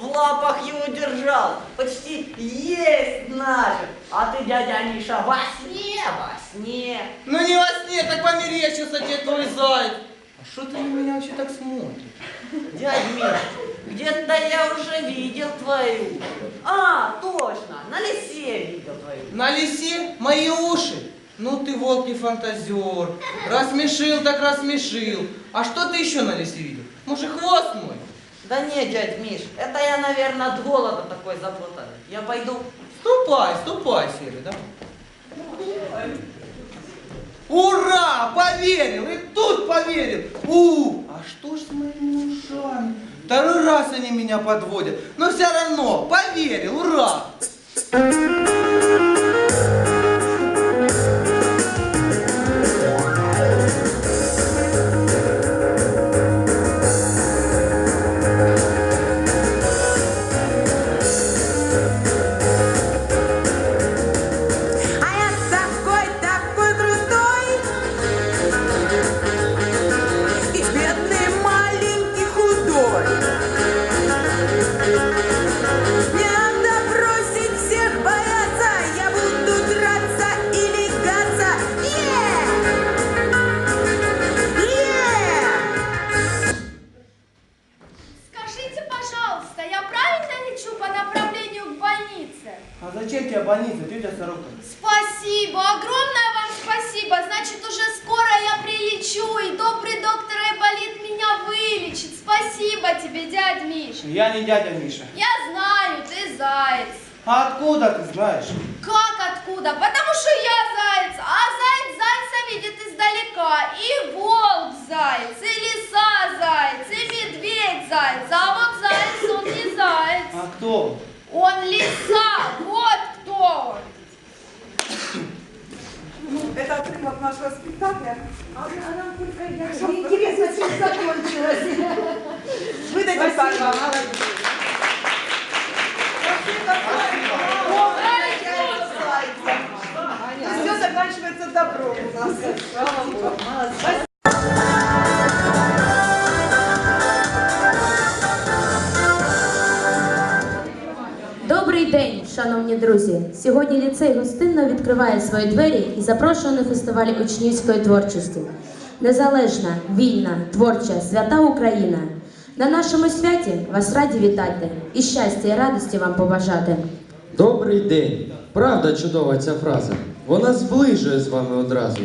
в лапах его держал. Почти есть наших. А ты, дядя Миша, во сне, во сне. Ну не во сне, так померещился тебе твой заяц. А что ты на меня вообще так смотришь? Дядь Миша, где-то я уже видел твою. А, точно, на лесе видел твою. На лисе мои уши. Ну ты волк и фантазер. Рассмешил так рассмешил. А что ты еще на лисе видел? Может хвост мой? Да нет, дядь Миш, это я, наверное, от голода такой запутанный. Я пойду. Ступай, ступай, Серый, давай. Ура! Поверил! И тут поверил! У! А что ж с моими ушами? Второй раз они меня подводят. Но все равно поверил! Ура! Как откуда? Потому что я заяц, а заяц зайца видит издалека. И волк заяц, и лиса заяц, и медведь заяц. А вот заяц он не заяц. А кто? Он лиса, вот кто он. Это отрывок нашего спектакля. А нам только я. Интересно, чем закончилось. Выдайте Спасибо. Все заканчивается добром у нас. Добрий день, шановні друзі! Сьогодні ліцей гостинно відкриває свої двері і запрошує на фестиваль учнівської творчості. Незалежна, вільна, творча, свята Україна. На нашому святі вас раді вітати і щастя і радості вам побажати. Добрий день. Правда чудова ця фраза. Вона зближує з вами одразу.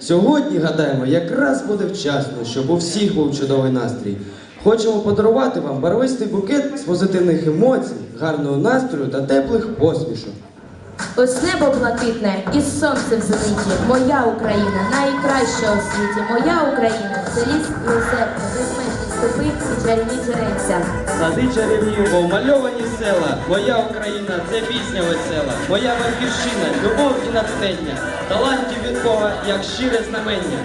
Сьогодні, гадаємо, якраз буде вчасно, щоб у всіх був чудовий настрій. Хочемо подарувати вам барвистий букет з позитивних емоцій, гарного настрою та теплих посмішок. Ось небо блакитне і сонце в зениті. Моя Україна найкраща у світі. Моя Україна це ліс і безмежні степи і чарівні джерельця. Сади чарівні, бо вмальовані села. Моя Україна це пісня весела. Моя батьківщина, любов і натхнення. Талантів від Бога, як щире знамення.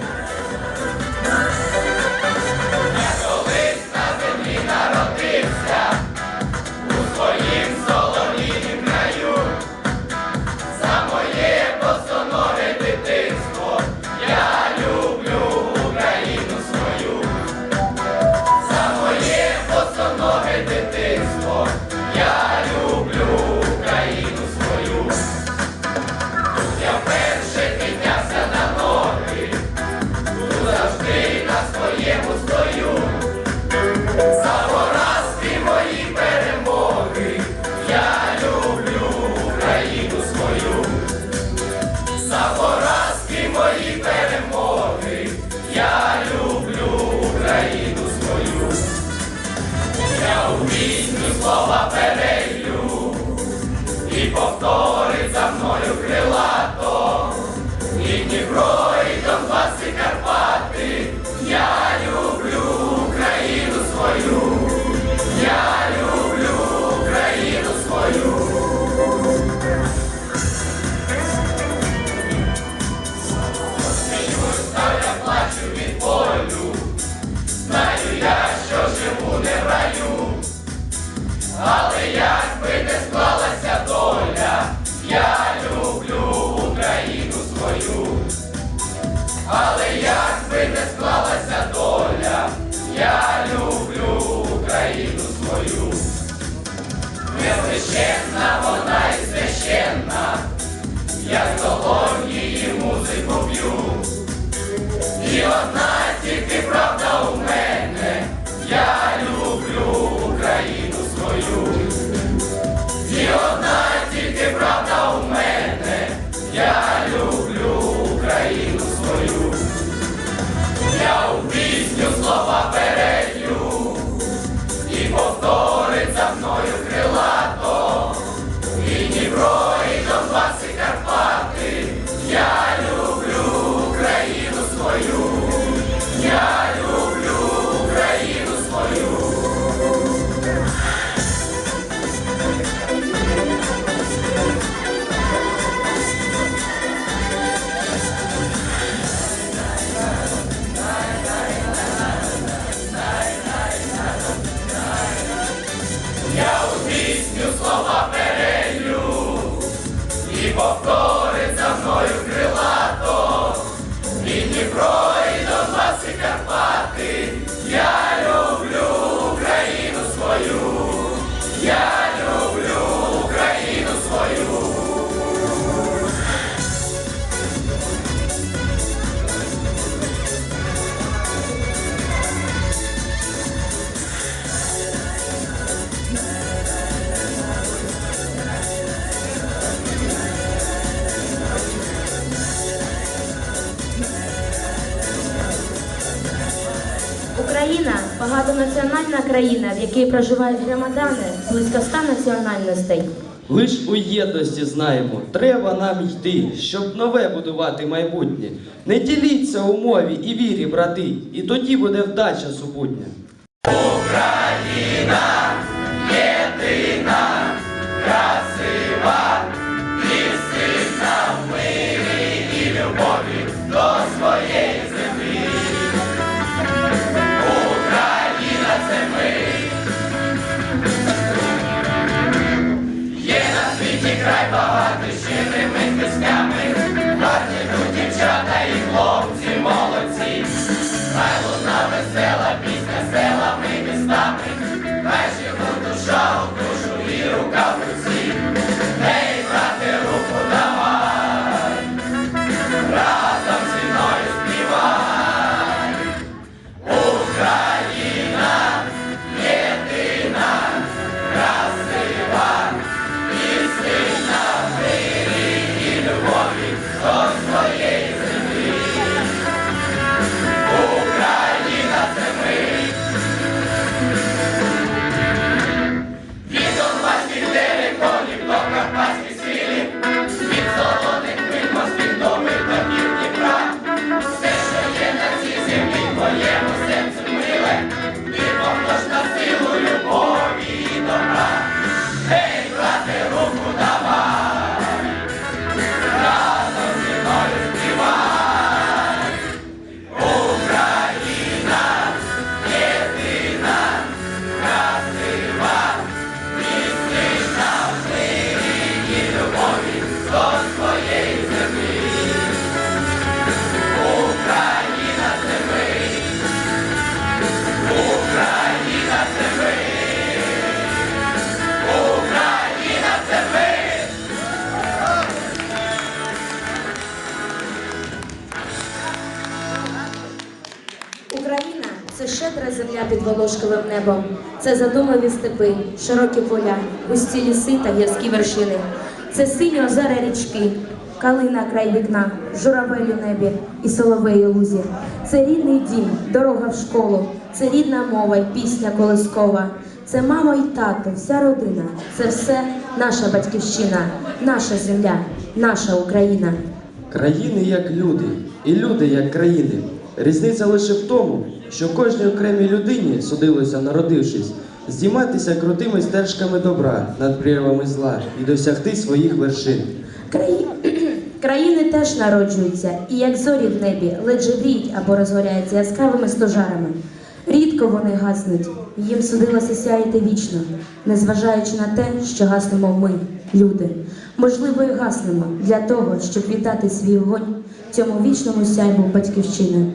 Багатонаціональна країна, в якій проживають громадяни близько ста національностей. Лиш у єдності знаємо, треба нам йти, щоб нове будувати майбутнє. Не діліться у мові і вірі, брати, і тоді буде вдача супутня. Україна під небом. Це задумливі степи, широкі поля, густі ліси та гірські вершини. Це сині озера річки, калина край вікна, журавель у небі і соловей у лузі. Це рідний дім, дорога в школу, це рідна мова й пісня колискова. Це мама й тато, вся родина. Це все наша батьківщина, наша земля, наша Україна. Країни як люди, і люди як країни. Різниця лише в тому, що кожній окремій людині судилося, народившись, здійматися крутими стежками добра над прірвами зла і досягти своїх вершин. Краї... Країни теж народжуються, і як зорі в небі, ледь живріють або розгоряються яскравими стожарами. Рідко вони гаснуть, їм судилося сяяти вічно, незважаючи на те, що гаснемо ми, люди. Можливо, і гаснемо для того, щоб віддати свій огонь цьому вічному сяйву батьківщини.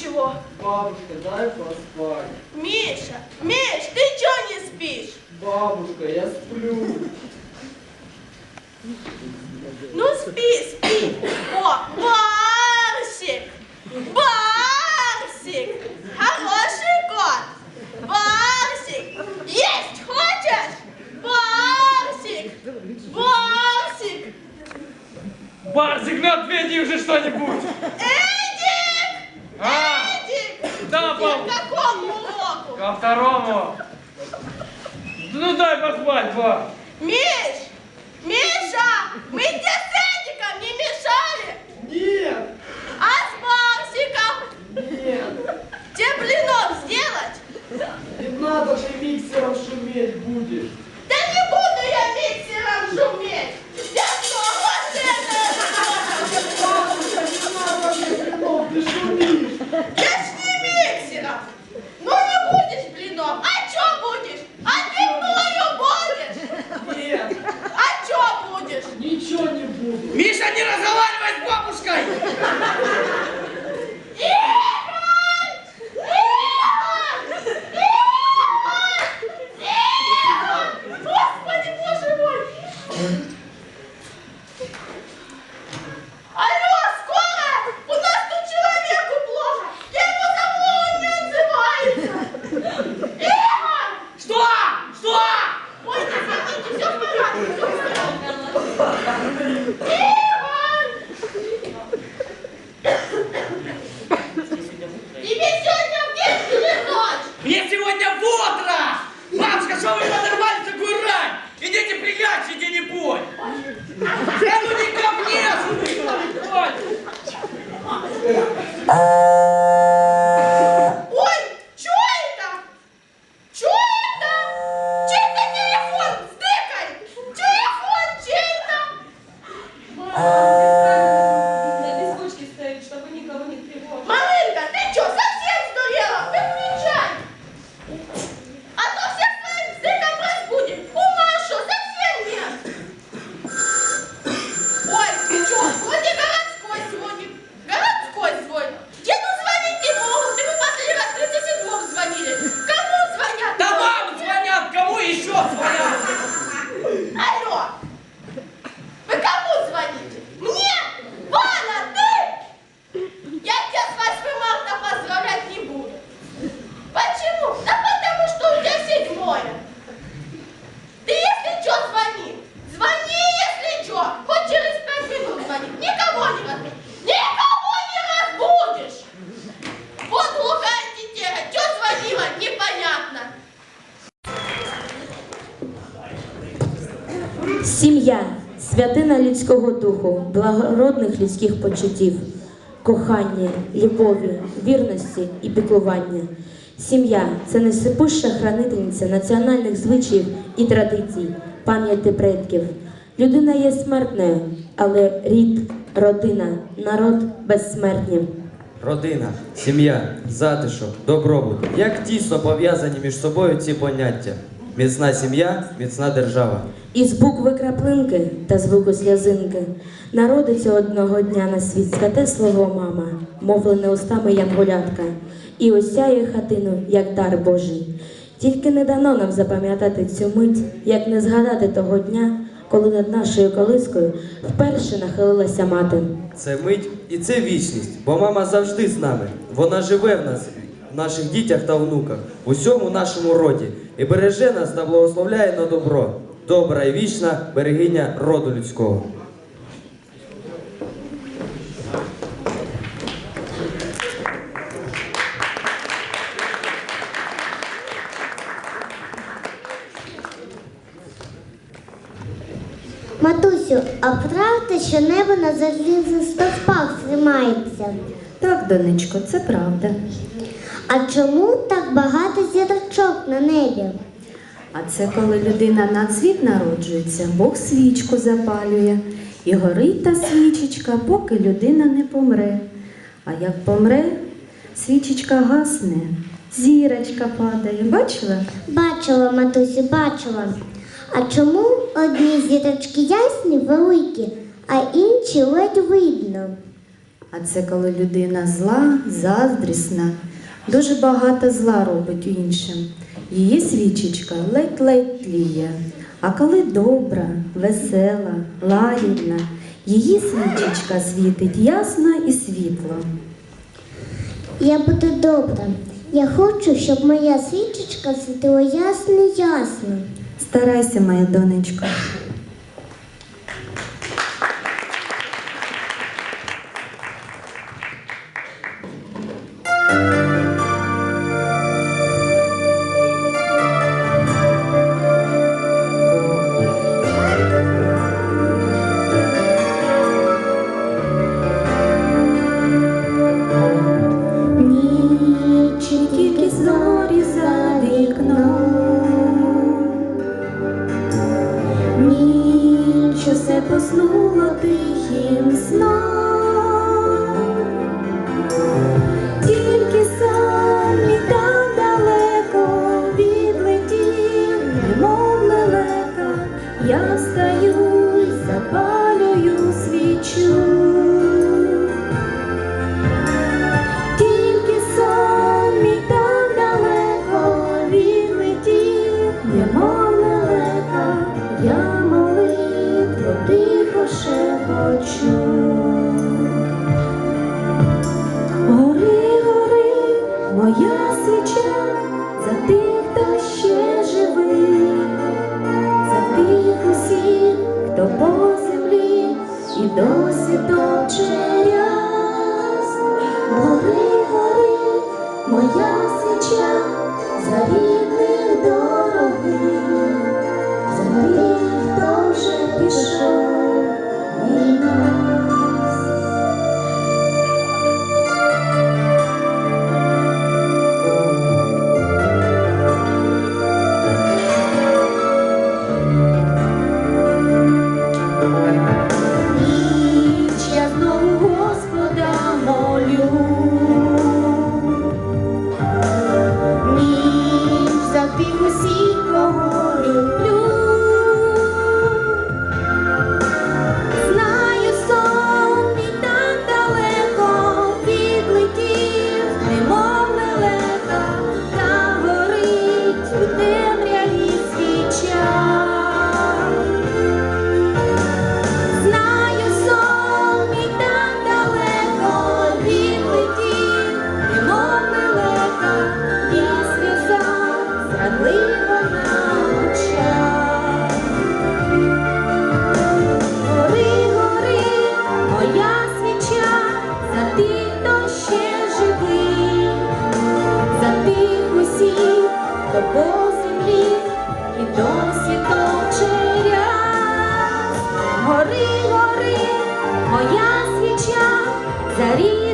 Ничего. Бабушка, дай поспать. Миша, Миш, ты чё не спишь? Бабушка, я сплю. Ну спи, спи. О, Барсик! Барсик! Хороший кот! Барсик! Есть хочешь? Барсик! Барсик! Барсик, ну ответи уже что-нибудь! Эдик! А, Эдик! да, Ты к какому уроку? ко второму! Ну дай поспать, пап! Миш! Миша! Мы тебе с Эдиком не мешали? Нет, А с Барсиком? нет, Тебе блинов сделать? не надо же миксером шуметь будешь. Да не буду я миксером шуметь! Я что, Velho de Campinas! Ah! Людського духу, благородних людських почуттів, кохання, любові, вірності і піклування. Сім'я це несипуща хранительниця національних звичаїв і традицій, пам'яті предків. Людина є смертною, але рід, родина, народ безсмертні. Родина, сім'я, затишок, добробут. Як тісно пов'язані між собою ці поняття. Міцна сім'я, міцна держава. Із букви краплинки та звуку сльозинки народиться одного дня на світ святе слово мама, мовлене устами янголятка, і осяє хатину, як дар Божий. Тільки не дано нам запам'ятати цю мить, як не згадати того дня, коли над нашою колискою вперше нахилилася мати. Це мить і це вічність, бо мама завжди з нами. Вона живе в нас, в наших дітях та внуках, у всьому нашому роді, і береже нас та благословляє на добро. Добра і вічна берегиня роду людського. Матусю, а правда, що небо на залізних стовпах тримається? Так, донечко, це правда. А чому так багато зірочок на небі? А це коли людина на цвіт народжується, Бог свічку запалює і горить та свічечка, поки людина не помре. А як помре, свічечка гасне, зірочка падає. Бачила? Бачила, матусі, бачила. А чому одні зірочки ясні, великі, а інші ледь видно? А це коли людина зла, заздрісна дуже багато зла робить іншим. Її свічечка ледь-ледь тліє. А коли добра, весела, лагідна, її свічечка світить ясно і світло. Я буду добра. Я хочу, щоб моя свічечка світила ясно, ясно. Старайся, моя донечко. Я молитву тихо шепочу. Sari